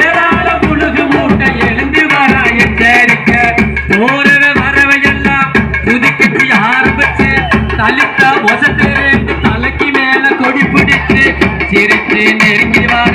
ஏராள புழுகு மூட்டை எழுந்து வரா எச்சரிக்க. போறவ வரவையெல்லாம் புதுக்கிட்டு ஆரம்பிச்சு தலித்தா ஒசத்து தலைக்கு மேல கொடி பிடிச்சு சிரித்து நெருங்கி வர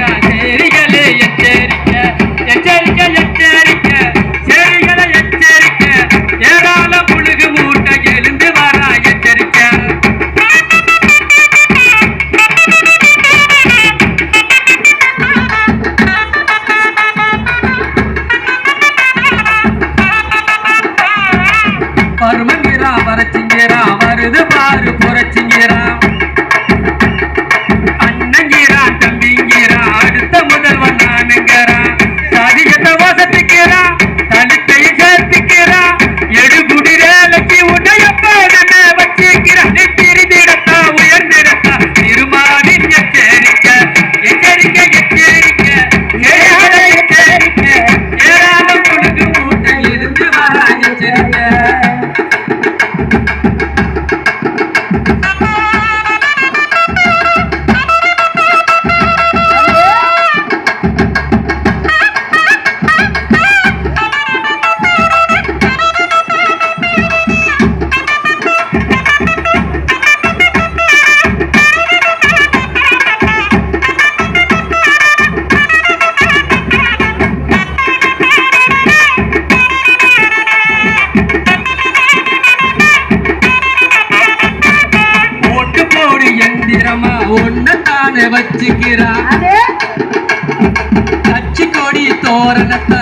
கட்சி கொடி தோரணத்தை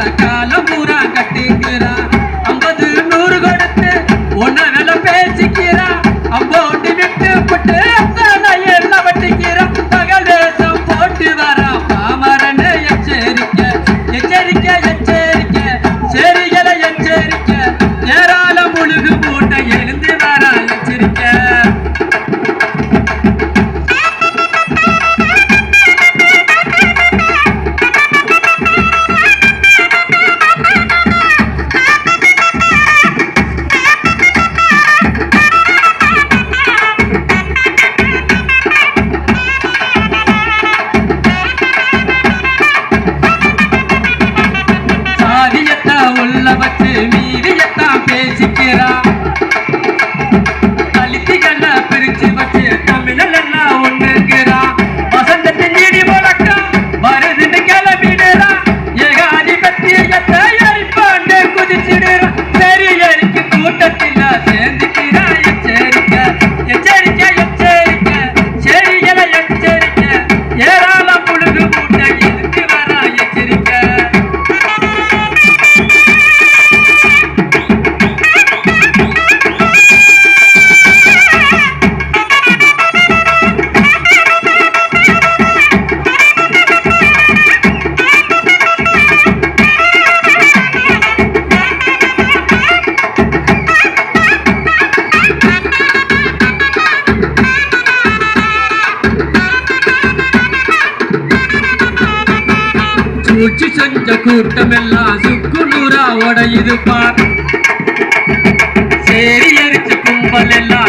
மூச்சு செஞ்ச கூட்டம் எல்லாம் சுக்கு நூறா உடையுது பார். சேரி எரிச்ச கும்பல் எல்லாம்